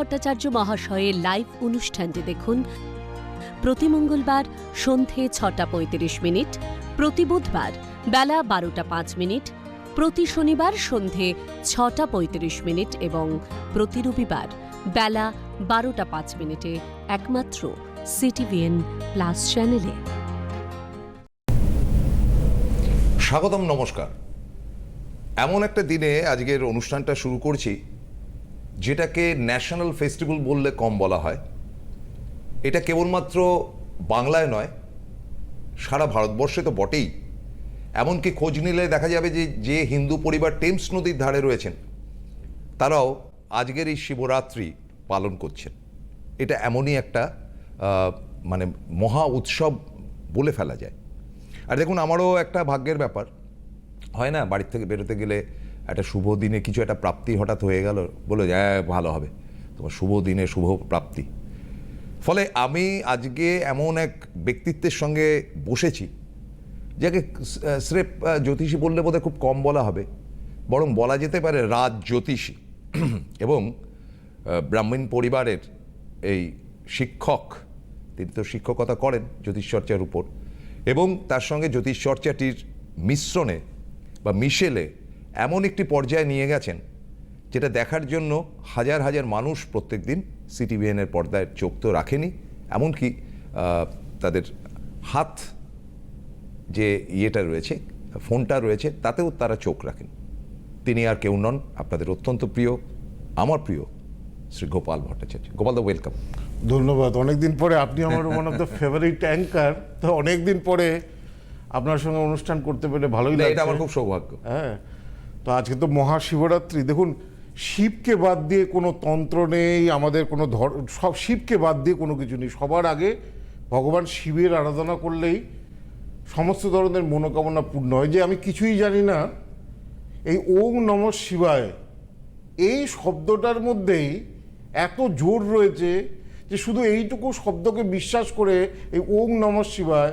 ভট্টাচার্য মহাশয়ের লাইভ অনুষ্ঠানটি দেখুন। প্রতি মঙ্গলবার সন্ধে ছটা পঁয়ত্রিশ মিনিট, প্রতি বুধবার বেলা বারোটা পাঁচ মিনিট, প্রতি শনিবার সন্ধে ছটা পঁয়ত্রিশ মিনিট এবং প্রতি রবিবার বেলা বারোটা পাঁচ মিনিটে একমাত্র সিটিভিএন প্লাস চ্যানেলে স্বাগতম, নমস্কার। এমন একটা দিনে আজকের অনুষ্ঠানটা শুরু করছি যেটাকে ন্যাশনাল ফেস্টিভ্যাল বললে কম বলা হয়, এটা কেবলমাত্র বাংলায় নয়, সারা ভারতবর্ষে তো বটেই। এমনকি খোঁজ নিলে দেখা যাবে যে যে হিন্দু পরিবার টেমস নদীর ধারে রয়েছেন, তারাও আজকের এই শিবরাত্রি পালন করছেন। এটা এমনই একটা মানে মহা উৎসব বলে ফেলা যায়। আর দেখুন, আমারও একটা ভাগ্যের ব্যাপার। হয় না, বাড়ির থেকে বেরোতে গেলে একটা শুভ দিনে কিছু একটা প্রাপ্তি হঠাৎ হয়ে গেল বলে যে হ্যাঁ ভালো হবে। তোমার শুভ দিনে শুভ প্রাপ্তি। ফলে আমি আজকে এমন এক ব্যক্তিত্বের সঙ্গে বসেছি, যাকে স্রেফ জ্যোতিষী বললে বোধহয় খুব কম বলা হবে, বরং বলা যেতে পারে রাজ জ্যোতিষী। এবং ব্রাহ্মণ পরিবারের এই শিক্ষক, তিনি তো শিক্ষকতা করেন জ্যোতিষচর্চার উপর, এবং তার সঙ্গে জ্যোতিষচর্চাটির মিশ্রণে বা মিশেলে এমন একটি পর্যায়ে নিয়ে গেছেন যেটা দেখার জন্য হাজার হাজার মানুষ প্রত্যেক দিন সিটিভিএনের পর্দায় চোখ তো রাখেনি এমনকি তাদের হাত যে ইয়েটা রয়েছে ফোনটা রয়েছে তাতেও তারা চোখ রাখেন। তিনি আর কেউ নন আপনাদের অত্যন্ত প্রিয় আমার প্রিয় শ্রী গোপাল ভট্টাচার্য। গোপাল দা ওয়েলকাম ধন্যবাদ। অনেকদিন পরে আপনি আমার one of the favourite anchor তো অনেকদিন পরে আপনার সঙ্গে অনুষ্ঠান করতে পেরে ভালোই লাগে এটা আমার খুব সৌভাগ্য। হ্যাঁ। তো আজকে তো মহাশিবরাত্রি। দেখুন, শিবকে বাদ দিয়ে কোনো তন্ত্র নেই, আমাদের কোনো ধর, সব শিবকে বাদ দিয়ে কোনো কিছু নেই। সবার আগে ভগবান শিবের আরাধনা করলেই সমস্ত ধরনের মনোকামনা পূর্ণ হয়। যে আমি কিছুই জানি না, এই ওম নম শিবায়, এই শব্দটার মধ্যেই এত জোর রয়েছে যে শুধু এইটুকু শব্দকে বিশ্বাস করে এই ওম নম শিবায়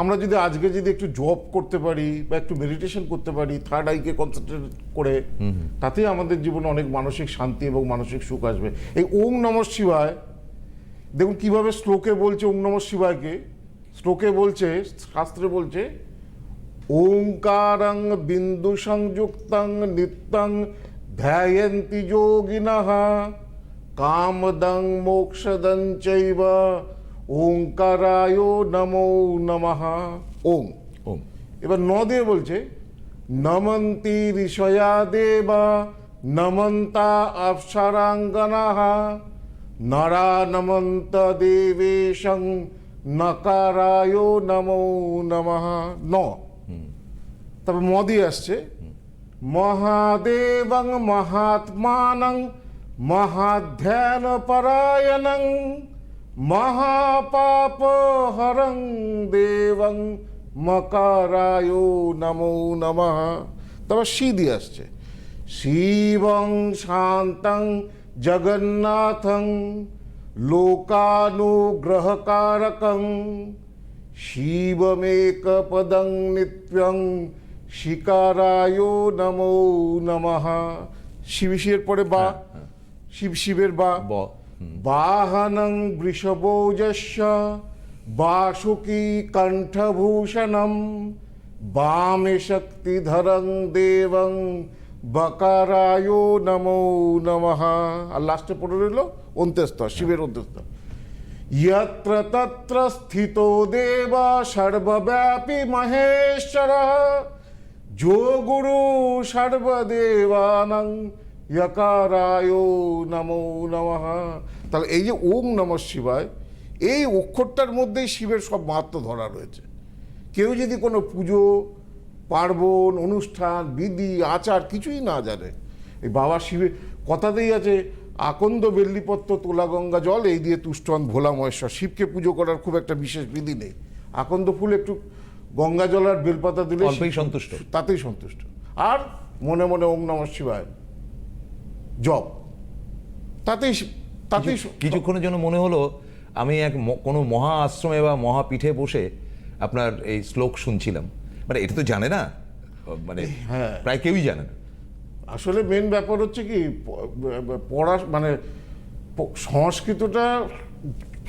আমরা যদি আজকে যদি একটু জব করতে পারি বা একটু মেডিটেশন করতে পারি থার্ড আইকে কনসেন্ট্রেট করে তাতেই আমাদের জীবনে অনেক মানসিক শান্তি এবং মানসিক সুখ আসবে। এই ওম নম শিবায় দেখুন কীভাবে শ্লোকে বলছে ওম নম শিবায়কে। শ্লোকে বলছে শাস্ত্রে বলছে ওঙ্কারং বিন্দু সংযুক্তং নিত্যং ধ্যায়ন্তি যোগিনঃ কামদং মোক্ষদং চৈব ওঙ্কারায় নমো নমঃ। ওম। ওম। এবার ন দিয়ে বলছে নমন্তি ঋষয়া দেবা নমন্তা অপ্সরাঙ্গনাহ নরা নমন্ত দেবেশং নকারায় নমো নমঃ। ন। তারপর ম দিয়ে আসছে মহাদেবং মহাত্মানং মহাধ্যান পরায়ণং মহাপাপ হরং দেবং মকারায় নমো নমঃ তারপর শি দিয়ে আসছে শিবং শান্তং জগন্নাথং লোকানুগ্রহকারকং শিবমেকপদং নিত্যং শিকারায় নমো নমঃ শিব শিবের পরে বা শিব শিবের ব বাহনং বৃষভৌজস্য বাসুকী কণ্ঠভূষণম বামে শক্তিধরং দেবং বকারায় নমো নমঃ আর লাস্টে পড়ে রইল অন্ত্যস্ত শিবের অন্ত্যস্ত ইয়ত্র তত্র স্থিত দেব সর্বব্যাপী মহেশ্বর যো গুরু সর্বদেবানং ইয়াকারায় নম নমহা তাহলে এই যে ওম নম শিবায় এই অক্ষরটার মধ্যেই শিবের সব মাহাত্ম ধরা রয়েছে। কেউ যদি কোনো পুজো পার্বণ অনুষ্ঠান বিধি আচার কিছুই না জানে এই বাবা শিবের কথাতেই আছে আকন্দ বেল্লিপত্র তোলা গঙ্গা জল এই দিয়ে তুষ্টন ভোলা মহেশ্বর। শিবকে পুজো করার খুব একটা বিশেষ বিধি নেই। আকন্দ ফুল একটু গঙ্গা জল আর বেলপাতা দিলে সন্তুষ্ট। তাতেই সন্তুষ্ট। আর মনে মনে ওম নম শিবায় জপ তাতেই তাতেই কিছুক্ষণের জন্য মনে হলো আমি এক কোনো মহা আশ্রমে বা মহাপীঠে বসে আপনার এই শ্লোক শুনছিলাম। মানে এটা তো জানে না? মানে হ্যাঁ। প্রায় কেউই জানে না। আসলে মেন ব্যাপার হচ্ছে কি পড়া মানে সংস্কৃতটা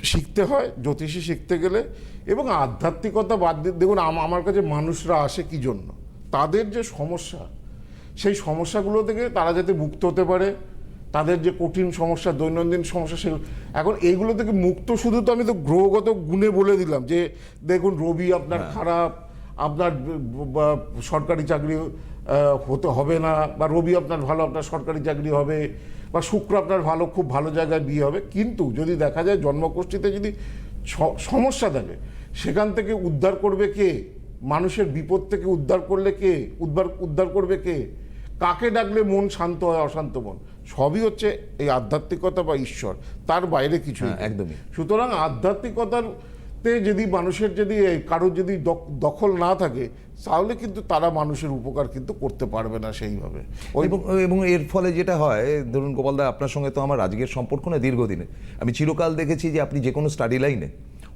শিখতে হয় জ্যোতিষী শিখতে গেলে এবং আধ্যাত্মিকতা বাদ দিয়ে দেখুন আমার কাছে মানুষরা আসে কি জন্য? তাদের যে সমস্যা সেই সমস্যাগুলো থেকে তারা যাতে মুক্ত হতে পারে তাদের যে কঠিন সমস্যা দৈনন্দিন সমস্যা সেগুলো এখন এইগুলো থেকে মুক্ত শুধু তো আমি তো গ্রহগত গুণে বলে দিলাম যে দেখুন রবি আপনার খারাপ আপনার সরকারি চাকরি হতে হবে না বা রবি আপনার ভালো আপনার সরকারি চাকরি হবে বা শুক্র আপনার ভালো খুব ভালো জায়গায় বিয়ে হবে। কিন্তু যদি দেখা যায় জন্মগোষ্ঠীতে যদি সমস্যা থাকে সেখান থেকে উদ্ধার করবে কে? মানুষের বিপদ থেকে উদ্ধার করলে কে? উদ্ধার উদ্ধার করবে কে? কাকে ডাকলে মন শান্ত হয় অশান্ত মন? সবই হচ্ছে এই আধ্যাত্মিকতা বা ঈশ্বর তার বাইরে কিছু হ্যাঁ, একদমই। সুতরাং আধ্যাত্মিকতার তে যদি মানুষের যদি কারোর যদি দখল না থাকে তাহলে কিন্তু তারা মানুষের উপকার কিন্তু করতে পারবে না সেইভাবে। এবং এবং এর ফলে যেটা হয় ধরুন গোপালদা আপনার সঙ্গে তো আমার আজকের সম্পর্ক না দীর্ঘদিনে আমি চিরকাল দেখেছি যে আপনি যে কোনো স্টাডি লাইনে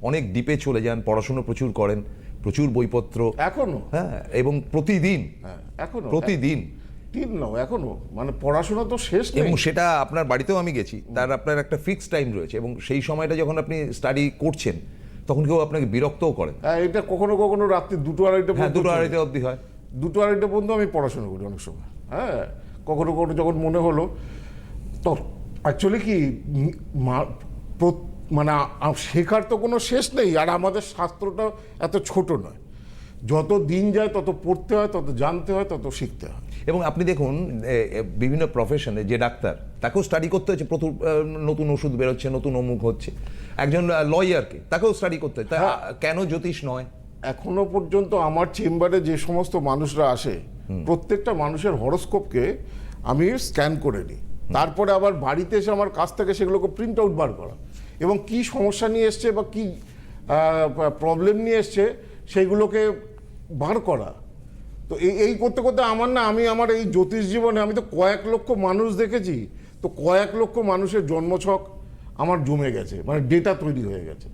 অনেক ডিপে চলে যান পড়াশুনো প্রচুর করেন প্রচুর বইপত্র। এখনও? হ্যাঁ এবং প্রতিদিন হ্যাঁ এখনও? প্রতিদিন তিন নাও এখনও। মানে পড়াশোনা তো শেষ নেই। এবং সেটা আপনার বাড়িতেও আমি গেছি। তার আপনার একটা ফিক্সড টাইম রয়েছে এবং সেই সময়টা যখন আপনি স্টাডি করছেন তখন কেউ আপনাকে বিরক্তও করে হ্যাঁ, এটা কখনো কখনো রাত্রি দুটো আড়াইটা হ্যাঁ দুটো আড়াইটা অবধি হয়। দুটো আড়াইটা পর্যন্ত আমি পড়াশোনা করি অনেক সময়। হ্যাঁ কখনো কখনো যখন মনে হলো তো অ্যাকচুয়ালি কি মানে শেখার তো কোনো শেষ নেই আর আমাদের শাস্ত্রটা এত ছোট নয়। যত দিন যায় তত পড়তে হয় তত জানতে হয় তত শিখতে হয়। এবং আপনি দেখুন বিভিন্ন প্রফেশনে যে ডাক্তার তাকেও স্টাডি করতে হচ্ছে প্রচুর আহ, নতুন ওষুধ বেরোচ্ছে নতুন অমুক হচ্ছে। একজন লয়ারকে তাকেও স্টাডি করতে হয়। তা হ্যাঁ। কেন জ্যোতিষ নয়? এখনও পর্যন্ত আমার চেম্বারে যে সমস্ত মানুষরা আসে প্রত্যেকটা মানুষের হরস্কোপকে আমি স্ক্যান করে নিই। তারপরে আবার বাড়িতে এসে আমার কাছ থেকে সেগুলোকে প্রিন্ট আউট বার করা। এবং কি সমস্যা নিয়ে এসছে বা কি প্রবলেম নিয়ে এসছে সেগুলোকে বার করা। তো এই এই করতে করতে আমার না, আমি আমার এই জ্যোতিষ জীবনে আমি তো কয়েক লক্ষ মানুষ দেখেছি, তো কয়েক লক্ষ মানুষের জন্মছক আমার জমে গেছে মানে ডেটা তৈরি হয়ে গেছে।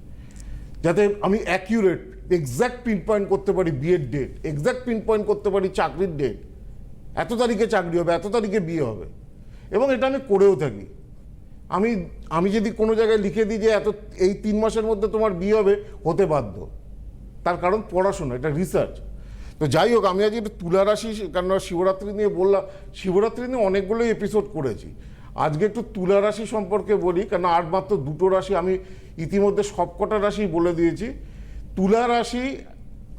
যাতে আমি অ্যাকিউরেট এক্স্যাক্ট পিন পয়েন্ট করতে পারি বিয়ের ডেট এক্স্যাক্ট পিন পয়েন্ট করতে পারি চাকরির ডেট এত তারিখে চাকরি হবে, এত তারিখে বিয়ে হবে। এবং এটা আমি করেও থাকি। আমি আমি যদি কোনো জায়গায় লিখে দিই যে এত, এই তিন মাসের মধ্যে তোমার বিয়ে হবে, হতে বাধ্য। তার কারণ পড়াশোনা, এটা রিসার্চ তো যাই হোক, আমি আজকে একটু তুলা রাশি কেন শিবরাত্রি নিয়ে বললাম, শিবরাত্রি নিয়ে অনেকগুলোই এপিসোড করেছি। আজকে একটু তুলা রাশি সম্পর্কে বলি কেন আর মাত্র দুটো রাশি আমি ইতিমধ্যে সবকটা রাশি বলে দিয়েছি। তুলা রাশি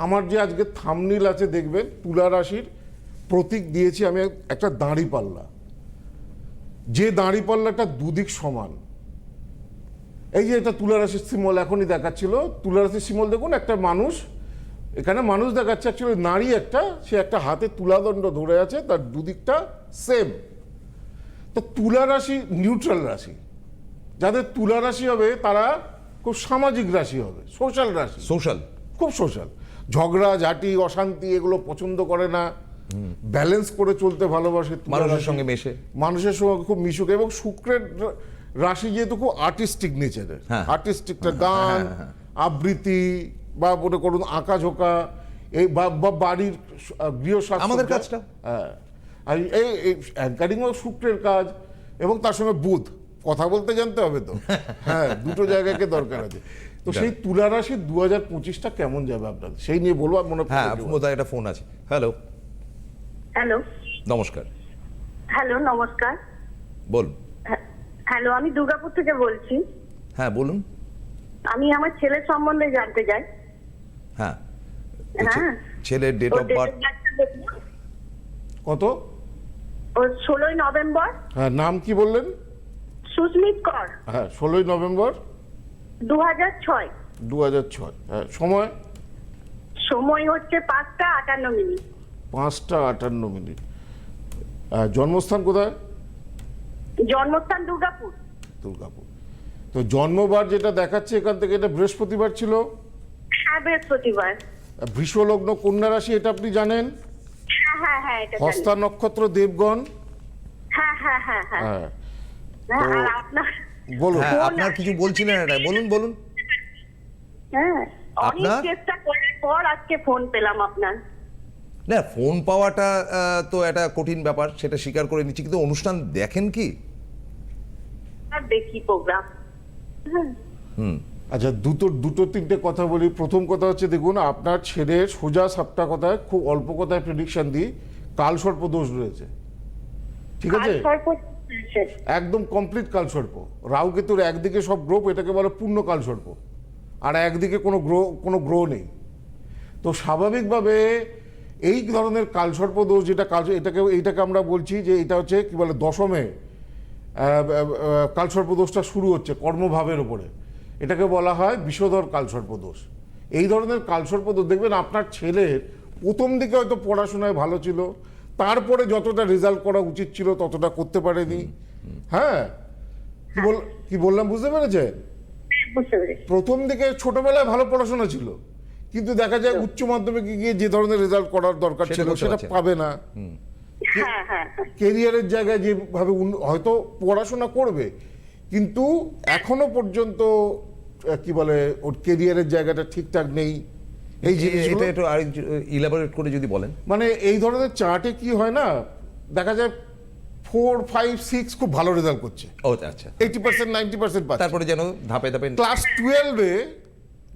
আমার যে আজকে থামনিল আছে দেখবেন তুলা রাশির প্রতীক দিয়েছি আমি একটা দাঁড়ি পাল্লা। যে দাঁড়ি পাল্লাটা দুদিক সমান। এই যে এটা তুলা রাশির সিমল এখনই দেখাচ্ছিল তুলা রাশির সিমল দেখুন, একটা মানুষ এখানে মানুষ দেখাচ্ছে অ্যাকচুয়ালি নারী একটা সে একটা হাতে তুলাদণ্ড ধরে আছে তার দুদিকটা সেম তো তুলা রাশি নিউট্রাল রাশি। যাদের তুলা রাশি হবে তারা খুব সামাজিক রাশি হবে সোশ্যাল রাশি। সোশ্যাল খুব সোশ্যাল ঝগড়া ঝাঁটি অশান্তি এগুলো পছন্দ করে না। ব্যালেন্স করে চলতে ভালোবাসে মানুষের সঙ্গে মেশে। মানুষের সঙ্গে খুব মিশুক। এবং শুক্রের রাশি যেহেতু খুব আর্টিস্টিক নেচারের হ্যাঁ। আর্টিস্টিকটা গান আবৃত্তি বা মনে করুন আঁকা ঝোঁকা এই বা বাড়ির গৃহস্বাস্থ্য আমাদের কাজটা। হ্যাঁ। আর এই অ্যাঙ্কারিংও শুক্রের কাজ এবং তার সঙ্গে বুধ। কথা বলতে জানতে হবে তো। হ্যাঁ দুটো জায়গাকে দরকার আছে। তো সেই তুলা রাশি দু হাজার পঁচিশটা কেমন যাবে আপনার সেই নিয়ে বলব আর মনে হ্যাঁ বোধহয় একটা ফোন আছে। হ্যালো হ্যালো নমস্কার। হ্যালো নমস্কার। বলুন হ্যাঁ, হ্যালো আমি দুর্গাপুর থেকে বলছি। হ্যাঁ বলুন। আমি আমার ছেলের সম্বন্ধে জানতে চাই। হ্যাঁ। হ্যাঁ। ছেলের ডেট অফ বার্থ। কত? ওর ষোলোই নভেম্বর। হ্যাঁ নাম কি বললেন? সুস্মিত কর। হ্যাঁ ষোলোই নভেম্বর। দু হাজার ছয়। দু হাজার ছয় হ্যাঁ সময়? সময় হচ্ছে পাঁচটা আটান্ন মিনিট। পাঁচটা আটান্ন মিনিট। জন্মস্থান কোথায়? জন্মস্থান দুর্গাপুর। দুর্গাপুর। তো জন্মবার যেটা দেখাচ্ছে এখান থেকে এটা বৃহস্পতিবার ছিল? হ্যাঁ বৃহস্পতিবার বৃষলগ্ন কন্যা রাশি এটা আপনি জানেন? হ্যাঁ হ্যাঁ হ্যাঁ এটা হস্তা নক্ষত্র দেবগণ? হ্যাঁ হ্যাঁ হ্যাঁ হ্যাঁ। হ্যাঁ। হ্যাঁ, আর আপনার? হ্যাঁ বলুন আপনার কিছু বলছিলেন এটা বলুন বলুন। হ্যাঁ অনেক আপনার? চেষ্টা করার পর আজকে ফোন পেলাম আপনার। না ফোন পাওয়াটা আহ, তো একটা কঠিন ব্যাপার সেটা স্বীকার করে নিচ্ছি। কিন্তু অনুষ্ঠান দেখেন কি? দেখি প্রোগ্রাম আচ্ছা দুটো দুটো তিনটে কথা বলি। প্রথম কথা হচ্ছে দেখুন আপনার ছেলের সোজা সাপটা কথায় খুব অল্প কথায় প্রেডিকশন দিই কাল সর্প দোষ রয়েছে। ঠিক আছে? একদম কমপ্লিট কালসর্প রাহু কেতুর একদিকে সব গ্রোপ এটাকে বলে পূর্ণ কালসর্প আর একদিকে কোনো গ্রহ কোনো গ্রহ নেই। তো স্বাভাবিকভাবে এই ধরনের কালসর্প দোষ যেটা কাল এটাকে এইটাকে আমরা বলছি যে এটা হচ্ছে কি বলে দশমে কালসর্প দোষটা শুরু হচ্ছে কর্মভাবের উপরে এটাকে বলা হয় বিষধর কালসর্প দোষ এই ধরনের কালসর্প দোষ দেখবেন আপনার ছেলের প্রথম দিকে হয়তো পড়াশোনায় ভালো ছিল তারপরে যতটা রেজাল্ট করা উচিত ছিল ততটা করতে পারেনি। হ্যাঁ? কি বল কি বললাম বুঝতে পেরেছেন? প্রথম দিকে ছোটবেলায় ভালো পড়াশোনা ছিল কিন্তু দেখা যায় উচ্চ মাধ্যমিকে গিয়ে যে ধরনের রেজাল্ট করার দরকার ছিল সেটা পাবে না। হ্যাঁ হ্যাঁ হ্যাঁ। কেরিয়ারের জায়গায় যেভাবে হয়তো পড়াশোনা করবে কিন্তু এখনও পর্যন্ত কি বলে ওর কেরিয়ারের জায়গাটা ঠিকঠাক নেই। এই এটা একটু আরেক ইলাবোরেট করে যদি বলেন। মানে এই ধরনের চার্টে কি হয় না দেখা যায় ফোর ফাইভ সিক্স খুব ভালো রেজাল্ট করছে। ও আচ্ছা এইটি পার্সেন্ট নাইনটি পার্সেন্ট পাচ্ছে। তারপরে যেন ধাপে ধাপে ক্লাস টুয়েলভে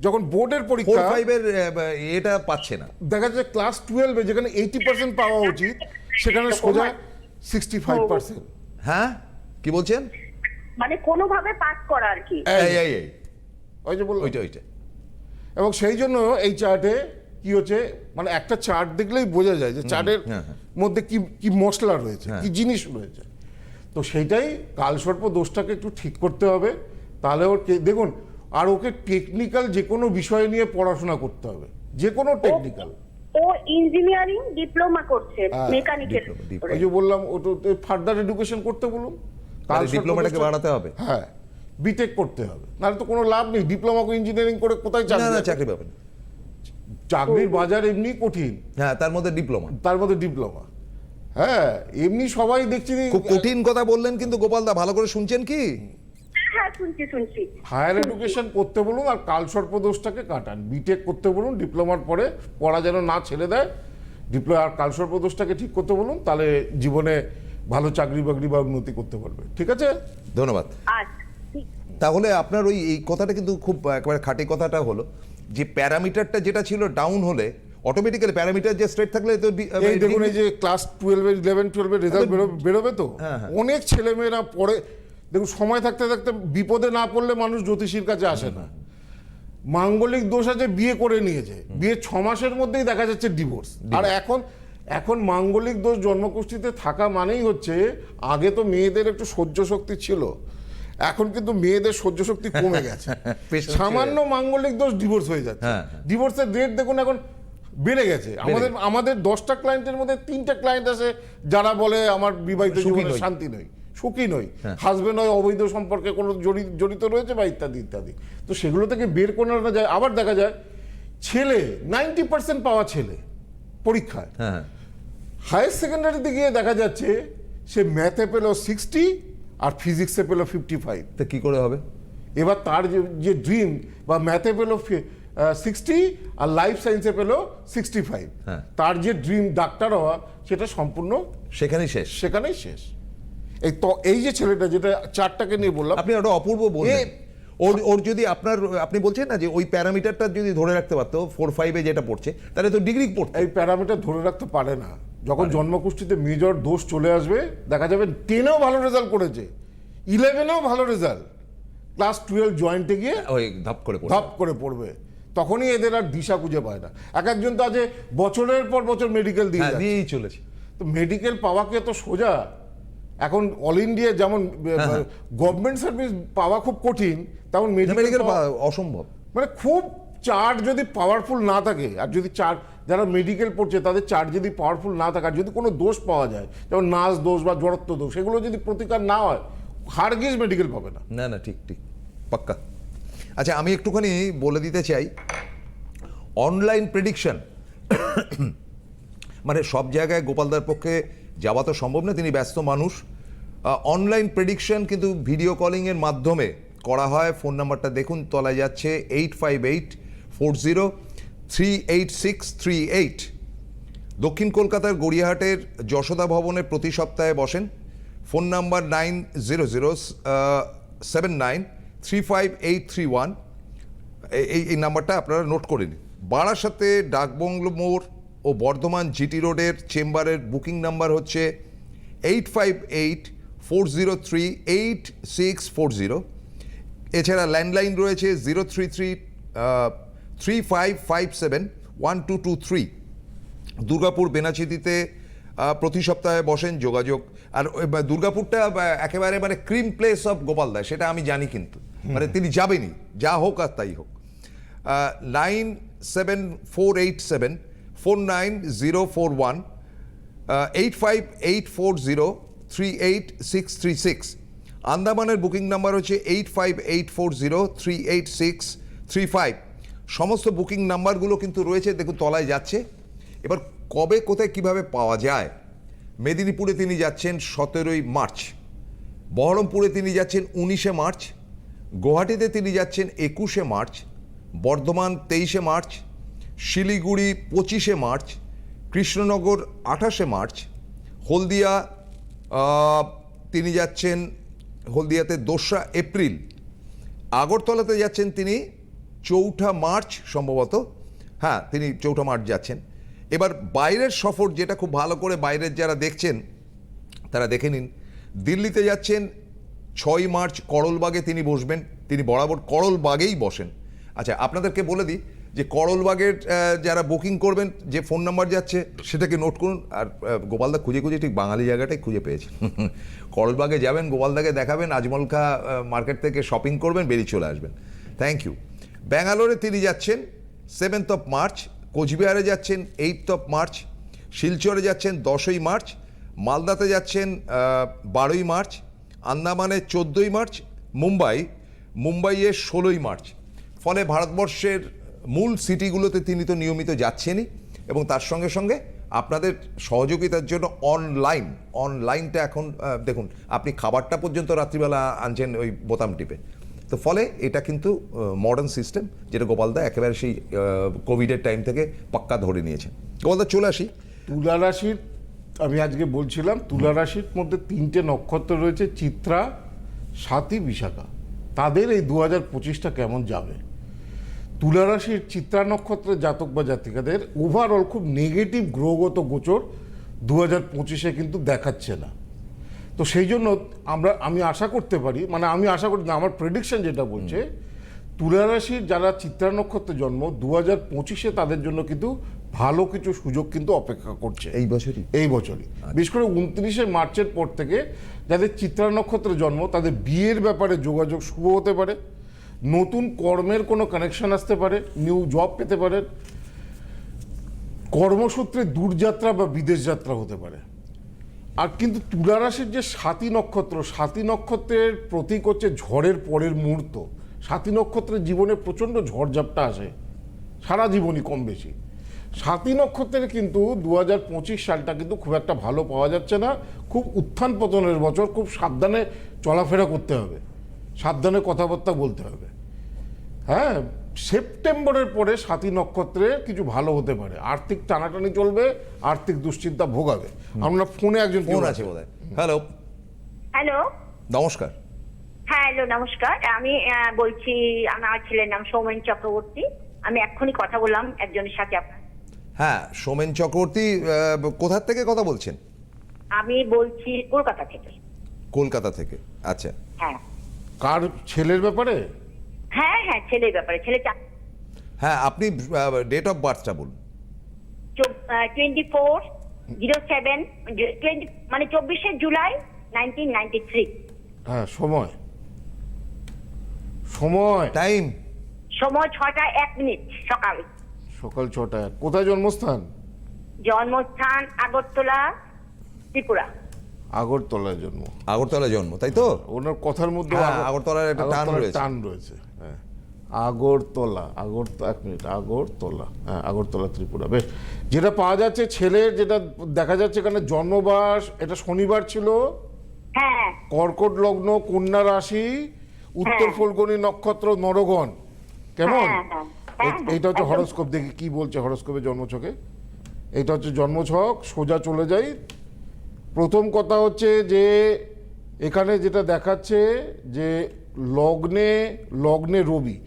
যখন বোর্ডের ফোর পরীক্ষা ফাইভের এটা পাচ্ছে না। দেখা যায় ক্লাস টুয়েলভে যেখানে এইটি পার্সেন্ট পাওয়া উচিত সেখানে সোজা সিক্সটি ফাইভ পার্সেন্ট হ্যাঁ? কি বলছেন? মানে কোনোভাবে পাস করা আর কি। এই এই এই। ওই যে বললাম। ওইটা ওইটা। এবং সেই জন্য এই চার্টে কি হচ্ছে মানে একটা চার্ট দেখলেই বোঝা যায় যে চার্টের হ্যাঁ, হ্যাঁ। মধ্যে কি কি মশলা রয়েছে হ্যাঁ। কি জিনিস রয়েছে। তো সেইটাই কালসর্প দোষটাকে একটু ঠিক করতে হবে তাহলে ওর দেখুন আর ওকে টেকনিক্যাল যে কোনো বিষয় নিয়ে পড়াশোনা করতে হবে যে কোনো টেকনিক্যাল ও ইঞ্জিনিয়ারিং ডিপ্লোমা করছে মেকানিক্যাল। ওই যে বললাম ও তো ফার্দার এডুকেশন করতে বলুন। কালসর্প ডিপ্লোমাটাকে বাড়াতে হবে। হ্যাঁ। বিটেক করতে হবে। নাহলে তো কোনো লাভ নেই। ডিপ্লোমা ইঞ্জিনিয়ারিং করে কোথায় চাকরি না চাকরি পাবেন চাকরির বাজার এমনি কঠিন। হ্যাঁ তার মধ্যে ডিপ্লোমা তার মধ্যে ডিপ্লোমা হ্যাঁ এমনি সবাই দেখছি খুব কঠিন কথা বললেন কিন্তু গোপালদা ভালো করে শুনছেন কি? হ্যাঁ শুনছি শুনছি। হায়ার এডুকেশন করতে বলুন আর কালসর্প দোষটাকে কাটান। বিটেক করতে বলুন ডিপ্লোমার পরে পড়া যেন না ছেড়ে দেয় ডিপ্লোমা আর কালসর্প দোষটাকে ঠিক করতে বলুন তাহলে জীবনে ভালো চাকরি বাকরি বা উন্নতি করতে পারবে। ঠিক আছে? ধন্যবাদ। আচ্ছা। তাহলে আপনার ওই এই কথাটা কিন্তু খুব একেবারে খাঁটি কথাটা হলো যে প্যারামিটারটা যেটা ছিল ডাউন হলে অটোমেটিক্যালি প্যারামিটার যে স্ট্রেট থাকলে তো এই দেখুন এই যে ক্লাস টুয়েলভের ইলেভেন টুয়েলভের রেজাল্ট বেরোবে তো? হ্যাঁ, হ্যাঁ। অনেক ছেলেমেয়েরা পড়ে দেখুন সময় থাকতে থাকতে বিপদে না পড়লে মানুষ জ্যোতিষীর কাছে আসে না। মাঙ্গলিক দোষ আছে বিয়ে করে নিয়েছে। বিয়ে ছ মাসের মধ্যেই দেখা যাচ্ছে ডিভোর্স আর এখন এখন মাঙ্গলিক দোষ জন্মকুষ্ঠিতে থাকা মানেই হচ্ছে আগে তো মেয়েদের একটু সহ্য শক্তি ছিল। এখন কিন্তু মেয়েদের সহ্য শক্তি কমে গেছে। সামান্য মাঙ্গলিক দোষ ডিভোর্স হয়ে যাচ্ছে। হ্যাঁ, হ্যাঁ। ডিভোর্সের রেট দেখুন এখন বেড়ে গেছে। আমাদের আমাদের দশটা ক্লায়েন্টের মধ্যে তিনটা ক্লায়েন্ট আছে যারা বলে আমার বিবাহিত জীবনে শান্তি নই। সুখী নই। হ্যাঁ। হাজবেন্ড হয় অবৈধ সম্পর্কে কোনো জড়ি- জড়িত রয়েছে বা ইত্যাদি ইত্যাদি। তো সেগুলো থেকে বের করে আনা যায়। আবার দেখা যায় ছেলে নাইনটি পার্সেন্ট পাওয়া ছেলে পরীক্ষায়। হ্যাঁ। হায়ার সেকেন্ডারিতে গিয়ে দেখা যাচ্ছে সে ম্যাথে পেল সিক্সটি আর ফিজিক্সে পেল ফিফটি ফাইভ তা কী করে হবে? এবার তার যে ড্রিম বা ম্যাথে পেল সিক্সটি আর লাইফ সায়েন্সে পেল সিক্সটি ফাইভ হ্যাঁ। তার যে ড্রিম ডাক্তার হওয়া সেটা সম্পূর্ণ সেখানেই শেষ। সেখানেই শেষ। এই তো এই যে ছেলেটা যেটা চারটাকে নিয়ে বললাম আপনি ওটা অপূর্ব বললেন। ওর ওর যদি আপনার আপনি বলছেন না যে ওই প্যারামিটারটা যদি ধরে রাখতে পারতো ফোর ফাইভে যেটা পড়ছে তাহলে তো ডিগ্রি পড়তো। এই প্যারামিটার ধরে রাখতে পারে না। যখন জন্মকুষ্ঠিতে মেজর দোষ চলে আসবে দেখা যাবে টেনেও ভালো রেজাল্ট করেছে ইলেভেনেও ভালো রেজাল্ট ক্লাস টুয়েলভ জয়েন্টে গিয়ে ওই ধাপ করে ধাপ করে পড়বে। তখনই এদের আর দিশা খুঁজে পায় না। এক একজন তো আছে বছরের পর বছর মেডিকেল দিয়ে হ্যাঁ দিয়েই চলেছে। তো মেডিকেল পাওয়াকে তো সোজা। এখন অল ইন্ডিয়া যেমন হ্যাঁ, গভর্নমেন্ট সার্ভিস পাওয়া খুব কঠিন তেমন মেডিকেল অসম্ভব। মানে খুব চার্ট যদি পাওয়ারফুল না থাকে আর যদি চার্ট যারা মেডিকেল পড়ছে, তাদের চার্ট যদি পাওয়ারফুল না থাকে যদি কোনো দোষ পাওয়া যায়, যেমন নাচ দোষ বা জড়ত্ব দোষ সেগুলো যদি প্রতিকার না হয়, হারগিজ মেডিকেল পাবে না। না না, ঠিক ঠিক, পাক্কা। আচ্ছা আমি একটুখানি বলে দিতে চাই অনলাইন প্রেডিকশন মানে সব জায়গায় গোপালদার পক্ষে যাওয়া তো সম্ভব না, তিনি ব্যস্ত মানুষ। অনলাইন প্রেডিকশন কিন্তু ভিডিও কলিংয়ের মাধ্যমে করা হয়। ফোন নাম্বারটা দেখুন, তলায় যাচ্ছে eight five eight four zero three eight six three eight. দক্ষিণ কলকাতার গড়িয়াহাটের যশোদা ভবনে প্রতি সপ্তাহে বসেন। Phone number nine zero zero seven nine three five eight three one. এই এই নাম্বারটা আপনারা নোট করে নিন। বারাসাতে ডাকবংলো মোড় ও বর্ধমান জিটি রোডের চেম্বারের বুকিং নাম্বার হচ্ছে eight five eight four zero three eight six four zero. এছাড়া ল্যান্ডলাইন রয়েছে zero three three three five five seven one two two three Durgapur বেনাচিতিতে প্রতি সপ্তাহে বসেন যোগাযোগ। আর দুর্গাপুরটা একেবারে মানে cream place of Gopal Das সেটা আমি জানি কিন্তু। মানে তিনি যাবেনই যা হোক আর তাই হোক। Nine seven four eight seven four nine zero four one eight five eight four zero three eight six three six আন্দামানের booking number হচ্ছে eight five eight four zero three eight six three five সমস্ত booking নাম্বারগুলো কিন্তু রয়েছে, দেখুন তলায় যাচ্ছে। এবার কবে, কোথায়, কীভাবে পাওয়া যায়? মেদিনীপুরে তিনি যাচ্ছেন সতেরোই মার্চ। বহরমপুরে তিনি যাচ্ছেন উনিশে মার্চ। গুয়াহাটিতে তিনি যাচ্ছেন একুশে মার্চ। বর্ধমান তেইশে মার্চ। শিলিগুড়ি পঁচিশে মার্চ। কৃষ্ণনগর আঠাশে মার্চ। হলদিয়া তিনি যাচ্ছেন, হলদিয়াতে দোসরা এপ্রিল। আগরতলাতে যাচ্ছেন তিনি চৌঠা মার্চ সম্ভবত। হ্যাঁ তিনি চৌঠা মার্চ যাচ্ছেন। এবার বাইরের সফর যেটা খুব ভালো করে বাইরের যারা দেখছেন তারা দেখে নিন। দিল্লিতে যাচ্ছেন ছয় মার্চ করলবাগে তিনি বসবেন। তিনি বরাবর করলবাগেই বসেন। আচ্ছা আপনাদেরকে বলে দিই যে করলবাগের যারা বুকিং করবেন যে ফোন নাম্বার যাচ্ছে সেটাকে নোট করুন। আর গোপালদা খুঁজে খুঁজে ঠিক বাঙালি জায়গাটাই খুঁজে পেয়েছেন। করলবাগে যাবেন গোপালদাকে দেখাবেন আজমল খা আহ, মার্কেট থেকে শপিং করবেন বেরিয়ে চলে আসবেন। থ্যাংক ইউ ব্যাঙ্গালোরে তিনি যাচ্ছেন সেভেন্থ অফ মার্চ কোচবিহারে যাচ্ছেন এইথ অফ মার্চ শিলচরে যাচ্ছেন, দশই মার্চ মালদাতে যাচ্ছেন বারোই মার্চ আন্দামানে চোদ্দোই মার্চ মুম্বাই, মুম্বাইয়ে ষোলোই মার্চ ফলে ভারতবর্ষের মূল সিটিগুলোতে তিনি তো নিয়মিত যাচ্ছেনই এবং তার সঙ্গে সঙ্গে আপনাদের সহযোগিতার জন্য অনলাইন অনলাইনটা এখন দেখুন, আপনি খাবারটা পর্যন্ত রাত্রিবেলা আনছেন ওই বোতাম টিপে। তো ফলে এটা কিন্তু মডার্ন সিস্টেম যেটা গোপালদা একেবারে সেই কোভিডের টাইম থেকে পাক্কা ধরে নিয়েছেন গোপালদা চলে আসি। তুলা রাশির, আমি আজকে বলছিলাম, তুলা রাশির মধ্যে তিনটে নক্ষত্র রয়েছে, চিত্রা সাতী বিশাখা। তাদের এই দু হাজার পঁচিশটা কেমন যাবে? তুলা রাশির চিত্রা নক্ষত্রের জাতক বা জাতিকাদের ওভারঅল খুব নেগেটিভ গ্রহগত গোচর দু হাজার পঁচিশে কিন্তু দেখাচ্ছে না। তো সেই জন্য আমরা আমি আশা করতে পারি মানে আমি আশা করি না আমার প্রেডিকশন যেটা বলছে তুলা রাশির যারা চিত্রা নক্ষত্রে জন্ম দু হাজার পঁচিশে তাদের জন্য কিন্তু ভালো কিছু সুযোগ কিন্তু অপেক্ষা করছে। এই বছরই? এই বছরই। বিশেষ করে উনত্রিশে মার্চের পর থেকে যাদের চিত্রা নক্ষত্রে জন্ম তাদের বিয়ের ব্যাপারে যোগাযোগ শুভ হতে পারে নতুন কর্মের কোনো কানেকশন আসতে পারে নিউ জব পেতে পারেন কর্মসূত্রে দূরযাত্রা বা বিদেশ যাত্রা হতে পারে। আর কিন্তু তুলা রাশির যে সাতী নক্ষত্র, সাতী নক্ষত্রের প্রতীক হচ্ছে ঝড়ের পরের মুহূর্ত। সাতী নক্ষত্রের জীবনে প্রচণ্ড ঝড়ঝাপটা আসে, সারা জীবনই কম বেশি। সাতী নক্ষত্রের কিন্তু দু হাজার পঁচিশ সালটা কিন্তু খুব একটা ভালো পাওয়া যাচ্ছে না। খুব উত্থান পতনের বছর, খুব সাবধানে চলাফেরা করতে হবে। সাবধানে কথাবার্তা বলতে হবে। হ্যাঁ? সেপ্টেম্বরের পরে সাতী নক্ষত্রে কিছু ভালো হতে পারে। আর্থিক টানাটানি চলবে আর্থিক দুশ্চিন্তা ভোগাবে। আমরা ফোনে একজন ফোন আছে বোধ হ্যালো। হ্যালো। নমস্কার। হ্যাঁ হ্যালো নমস্কার। আমি বলছি আমার ছেলের নাম সৌমেন চক্রবর্তী। আমি এক্ষুনি কথা বললাম একজনের সাথে আপনার। হ্যাঁ সোমেন চক্রবর্তী কোথার থেকে কথা বলছেন? আমি বলছি কলকাতা থেকে। কলকাতা থেকে। আচ্ছা। হ্যাঁ। কার ছেলের ব্যাপারে? হ্যাঁ হ্যাঁ ছেলের ব্যাপারে ছেলে হ্যাঁ আপনি ডেট অফ বার্থটা বলুন। Twenty four zero seven twenty মানে চব্বিশে জুলাই নাইনটিন নাইনটি থ্রি হ্যাঁ সময়। সময়। টাইম সময় ছটা এক মিনিট সকাল। সকাল ছটায় কোথায় জন্মস্থান? জন্মস্থান আগরতলা ত্রিপুরা। আগরতলায় জন্ম। আগরতলা জন্ম তাই তো? ওনার কথার মধ্যে হ্যাঁ, আগরতলার একটা টান রয়েছে। টান রয়েছে। আগরতলা আগর এক মিনিট আগরতলা হ্যাঁ আগরতলা ত্রিপুরা বেশ। যেটা পাওয়া যাচ্ছে ছেলের যেটা দেখা যাচ্ছে এখানে জন্মবাস এটা শনিবার ছিল? হ্যাঁ। কর্কট লগ্ন কন্যা রাশি উত্তর হ্যাঁ। ফলগনি নক্ষত্র নরগণ। কেমন? হ্যাঁ, এইটা হচ্ছে হরস্কোপ দেখি কি বলছে হরস্কোপে জন্মছকে এটা হচ্ছে জন্মছক সোজা চলে যাই। প্রথম কথা হচ্ছে যে এখানে যেটা দেখাচ্ছে যে লগ্নে লগ্নে রবি।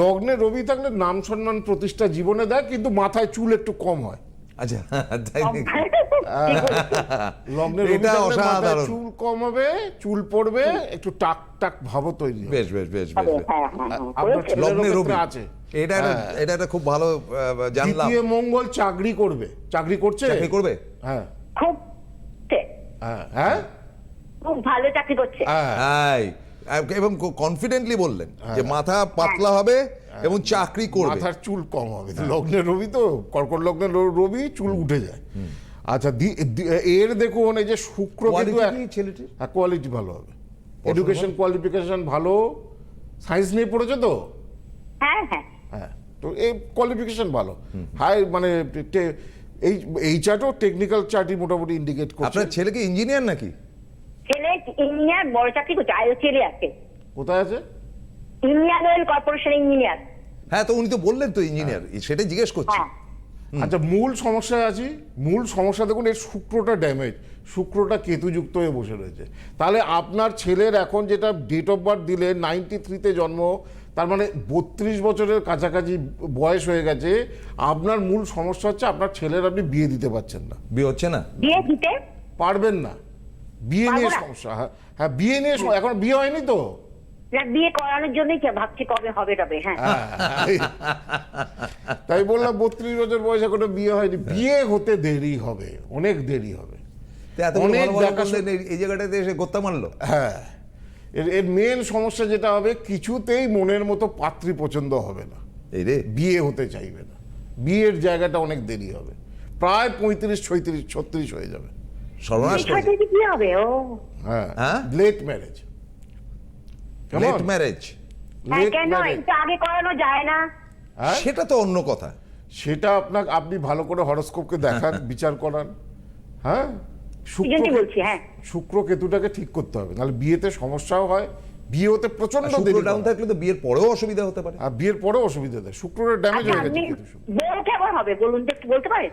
লগ্নে রবি থাকলে নাম সম্মান প্রতিষ্ঠা জীবনে দেয় কিন্তু মাথায় চুল একটু কম হয়। আচ্ছা লগ্নে এটা অসাধারণ। চুল কম হবে চুল পড়বে একটু টাক টাক তৈরি বেশ বেশ বেশ বেশ হ্যাঁ বেশ। হ্যাঁ হ্যাঁ লগ্নে রবি। আছে। এটা। এটা একটা খুব ভালো জানলাম। দ্বিতীয় মঙ্গল চাকরি করবে। চাকরি করছে? চাকরি করবে? হ্যাঁ। খুব হ্যাঁ হ্যাঁ? খুব ভালো চাকরি করছে। হ্যাঁ। এবং কনফিডেন্টলি বললেন যে মাথা পাতলা হবে এবং চাকরি করবে। মাথার চুল কম হবে। লগ্নে রবি তো কর্কট লগ্নে রবি চুল উঠে যায়। আচ্ছা এর দেখুন এই যে শুক্র ছেলেটির? হ্যাঁ কোয়ালিটি ভালো হবে। এডুকেশন কোয়ালিফিকেশন ভালো। সায়েন্স নিয়ে পড়েছে তো? হ্যাঁ হ্যাঁ। হ্যাঁ তো এই কোয়ালিফিকেশন ভালো। হাই মানে এই এই চার্টও টেকনিক্যাল চার্টই মোটামুটি ইন্ডিকেট করছে। আপনার ছেলে কি ইঞ্জিনিয়ার নাকি? ছেলে ইঞ্জিনিয়ার বড় চাকরি করছে আইওসিএল আছে। কোথায় আছে? Indian oil corporation engineer. হ্যাঁ তো উনি তো বললেন তো ইঞ্জিনিয়ার সেটাই জিজ্ঞেস করছি। হ্যাঁ। আচ্ছা মূল সমস্যায় আছি মূল সমস্যা দেখুন এই শুক্রটা ড্যামেজ শুক্রটা কেতুযুক্ত হয়ে বসে রয়েছে। তাহলে আপনার ছেলের এখন যেটা ডেট অফ বার্থ দিলে নাইনটি থ্রিতে জন্ম তার মানে বত্রিশ বছরের কাছাকাছি বয়স হয়ে গেছে আপনার মূল সমস্যা হচ্ছে আপনার ছেলের আপনি বিয়ে দিতে পারছেন না। বিয়ে হচ্ছে না? দিয়ে দিতে? পারবেন না। বিয়ে নিয়ে সমস্যা হ্যাঁ হ্যাঁ বিয়ে নিয়ে এখন বিয়ে হয়নি তো? না বিয়ে করানোর জন্যই ভাবছি কবে হবে তবে হ্যাঁ। তাই। বললাম বত্রিশ বছর বয়সে কোনো বিয়ে হয়নি। বিয়ে হতে দেরি হবে অনেক দেরি হবে। অনেক এই- জায়গাটাতে এসে গোত্তা মারলো? হ্যাঁ। এর এর মেন সমস্যা যেটা হবে কিছুতেই মনের মতো পাত্রী পছন্দ হবে না। এই রে। বিয়ে হতে চাইবে না। বিয়ের জায়গাটা অনেক দেরি হবে। প্রায় পঁয়ত্রিশ ছয়ত্রিশ ছত্রিশ হয়ে যাবে। সর্বনাশ এই কি হবে? ও। হ্যাঁ? লেট ম্যারেজ লেট ম্যারেজ কেন? এটা আগে করানো যায় না। সেটা তো অন্য কথা। সেটা আপনার আপনি ভালো করে হরস্কোপকে দেখান বিচার করান। হ্যাঁ? শুক্র হ্যাঁ। শুক্র কেতুটাকে ঠিক করতে হবে নাহলে বিয়েতে সমস্যাও হয় বিয়ে হতে প্রচণ্ড দেরি ডাউন থাকলে তো বিয়ের পরেও অসুবিধা হতে পারে। আর বিয়ের পরেও অসুবিধা দেয় শুক্রের ড্যামেজ আচ্ছা হয়ে গেছে আপনি বউ কেমন হবে? বলুন বলতে পারেন?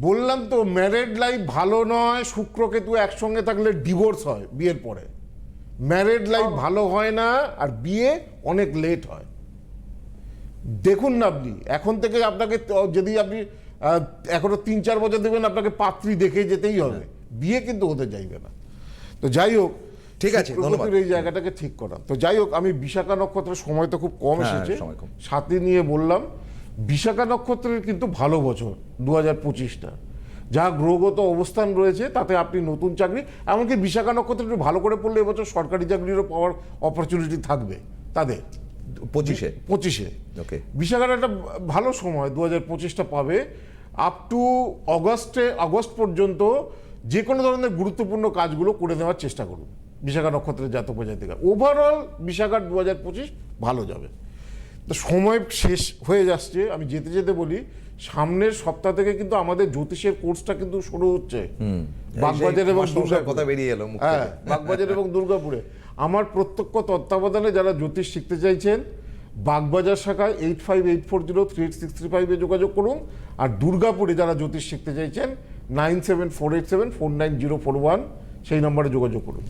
বললাম তো ম্যারেড লাইফ ভালো নয় শুক্র কেতু একসঙ্গে থাকলে ডিভোর্স হয় বিয়ের পরে। ম্যারেড লাইফ ভালো হয় না আর বিয়ে অনেক লেট হয়। দেখুন না আপনি এখন থেকে আপনাকে যদি আপনি এখনও তিন চার বছর দেবেন আপনাকে পাত্রী দেখে যেতেই হবে। বিয়ে কিন্তু হতে চাইবে না। তো যাই হোক ঠিক আছে, ধন্যবাদ। এই জায়গাটাকে ঠিক করা। তো যাই হোক আমি বিশাখা নক্ষত্রের সময় তো খুব কম হ্যাঁ, এসেছে। সাথে নিয়ে বললাম বিশাখা নক্ষত্রের কিন্তু ভালো বছর দু হাজার পঁচিশটা। যা গ্রহগত অবস্থান রয়েছে তাতে আপনি নতুন চাকরি এমনকি বিশাখা নক্ষত্র একটু ভালো করে পড়লে এবছর সরকারি চাকরিরও পাওয়ার অপরচুনিটি থাকবে তাদের। পঁচিশে? পঁচিশে। ওকে বিশাখার একটা ভালো সময় দু হাজার পঁচিশটা পাবে। আপ টু অগস্টে আগস্ট পর্যন্ত যে কোনো ধরনের গুরুত্বপূর্ণ কাজগুলো করে নেওয়ার চেষ্টা করুন বিশাখা নক্ষত্রের জাতক জাতিকা ওভারঅল বিশাখার দু হাজার পঁচিশ ভালো যাবে। তো সময় শেষ হয়ে যাচ্ছে আমি যেতে যেতে বলি সামনের সপ্তাহ থেকে কিন্তু আমাদের জ্যোতিষের কোর্সটা কিন্তু শুরু হচ্ছে। বাগবাজার এবং কথা বেরিয়ে এলো হ্যাঁ বাগবাজার এবং দুর্গাপুরে। আমার প্রত্যক্ষ তত্ত্বাবধানে যারা জ্যোতিষ শিখতে চাইছেন বাগবাজার শাখায় eight five eight four zero three eight six three ফাইভে যোগাযোগ করুন। আর দুর্গাপুরে যারা জ্যোতিষ শিখতে চাইছেন nine seven four eight seven four nine zero four one সেই নম্বরে যোগাযোগ করুন।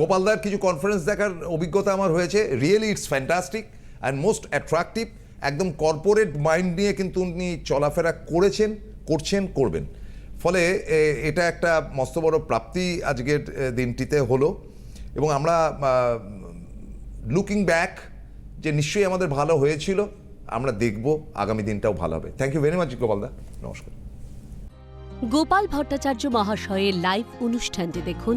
গোপালদার কিছু কনফারেন্স দেখার অভিজ্ঞতা আমার হয়েছে। Really it's fantastic and most attractive একদম কর্পোরেট মাইন্ড নিয়ে কিন্তু উনি চলাফেরা করেছেন, করছেন, করবেন। ফলে এটা একটা মস্ত বড় প্রাপ্তি আজকের দিনটিতে হলো। এবং আমরা লুকিং ব্যাক যে নিশ্চয়ই আমাদের ভালো হয়েছিল, আমরা দেখব আগামী দিনটাও ভালো হবে। থ্যাংক ইউ ভেরি মাচ গোপালদা নমস্কার। গোপাল ভট্টাচার্য মহাশয়ের লাইভ অনুষ্ঠানটি দেখুন।